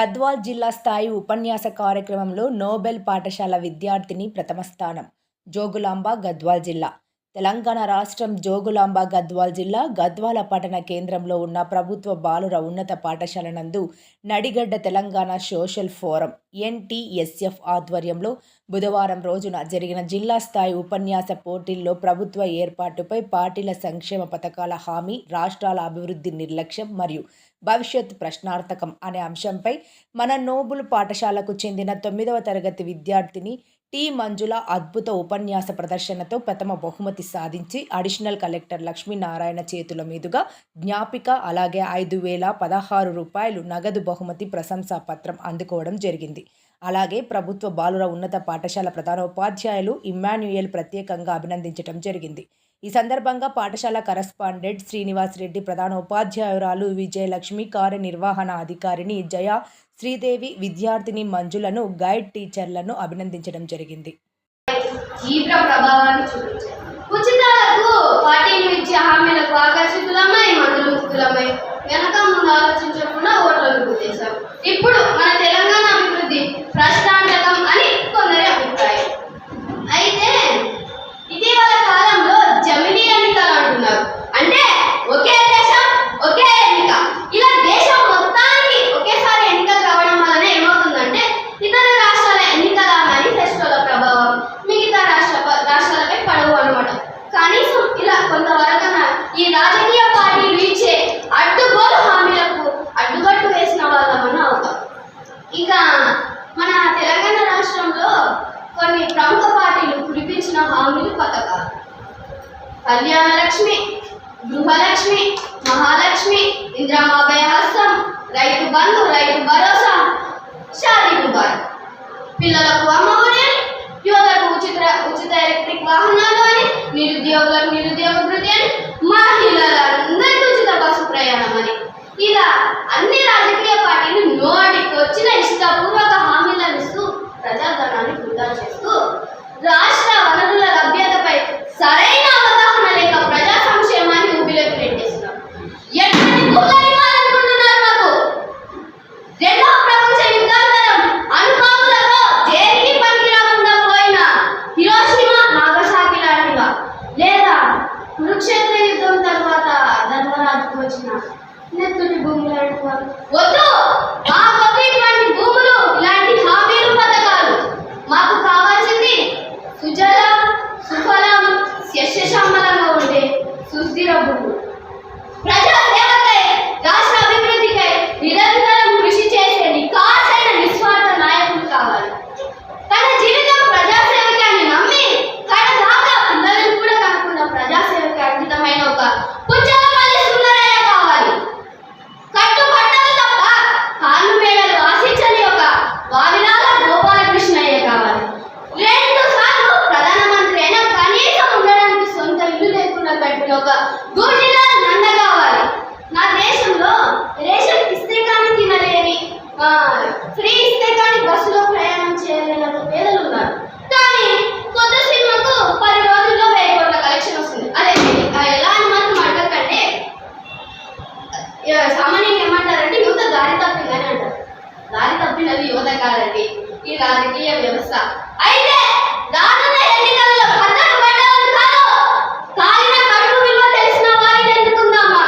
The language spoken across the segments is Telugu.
గద్వాల్ జిల్లా స్థాయి ఉపన్యాస కార్యక్రమంలో నోబెల్ పాఠశాల విద్యార్థిని ప్రథమ స్థానం. జోగులాంబ గద్వాల్ జిల్లా. తెలంగాణ రాష్ట్రం జోగులాంబ గద్వాల్ జిల్లా గద్వాల పట్టణ కేంద్రంలో ఉన్న ప్రభుత్వ బాలుర ఉన్నత పాఠశాల నందు Nadigadda Telangana social forum NTSF ఆధ్వర్యంలో బుధవారం రోజున జరిగిన జిల్లా స్థాయి ఉపన్యాస పోటీల్లో ప్రభుత్వ ఏర్పాటుపై పార్టీల సంక్షేమ పథకాల హామీ రాష్ట్రాల అభివృద్ధి నిర్లక్ష్యం మరియు భవిష్యత్ ప్రశ్నార్థకం అనే అంశంపై మన నోబుల్ పాఠశాలకు చెందిన తొమ్మిదవ తరగతి విద్యార్థిని టి. మంజుల అద్భుత ఉపన్యాస ప్రదర్శనతో ప్రథమ బహుమతి సాధించి అడిషనల్ కలెక్టర్ లక్ష్మీనారాయణ చేతుల మీదుగా జ్ఞాపిక అలాగే ఐదు వేల పదహారు రూపాయలు నగదు బహుమతి ప్రశంసా పత్రం అందుకోవడం జరిగింది. అలాగే ప్రభుత్వ బాలుర ఉన్నత పాఠశాల ప్రధానోపాధ్యాయులు ఇమ్మాన్యుయల్ ప్రత్యేకంగా అభినందించడం జరిగింది. ఈ సందర్భంగా పాఠశాల కరస్పాండెంట్ శ్రీనివాస్ రెడ్డి ప్రధాన ఉపాధ్యాయురాలు విజయలక్ష్మి కార్యనిర్వహణ అధికారిని జయ శ్రీదేవి విద్యార్థిని మంజులను గైడ్ టీచర్లను అభినందించడం జరిగింది. తీవ్ర ప్రభావాన్ని ఉచితాలకు ఇచ్చే హామీలకు ఆకర్షితులమై మందులు ముక్తులమై వెనక ముందు ఆలోచించకుండా కళ్యాణలక్ష్మి గృహలక్ష్మి మహాలక్ష్మి ఇంద్రమాభయ హస్తం రైతు బంధు రైతు భరోసా షాదీ ముబారక్ పిల్లలకు అమ్మ కురుక్షేత్ర యుద్ధం తర్వాత ధర్మరాజుకు వచ్చిన నెత్తుటి భూములు లాంటి వాళ్ళు వద్దు మాకొద్దు ఇటువంటి భూములు ఇలాంటి హామీలు పథకాలు. మాకు కావాల్సింది సుజలం సుఫలం శస్యశ్యామలంగా ఉండే సుస్థిర భూములు. దారి యువత కాదండి ఈ రాజకీయ వ్యవస్థ. అయితే రానున్న ఎన్నికల్లో కాదు. కాలిన కడుపు విలువ తెలిసిన వారిని ఎన్నుకుందామా?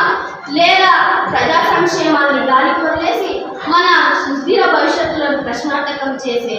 లేదా ప్రజా సంక్షేమాన్ని గాలికి వదిలేసి మన సుస్థిర భవిష్యత్తులను ప్రశ్నార్థకం చేసే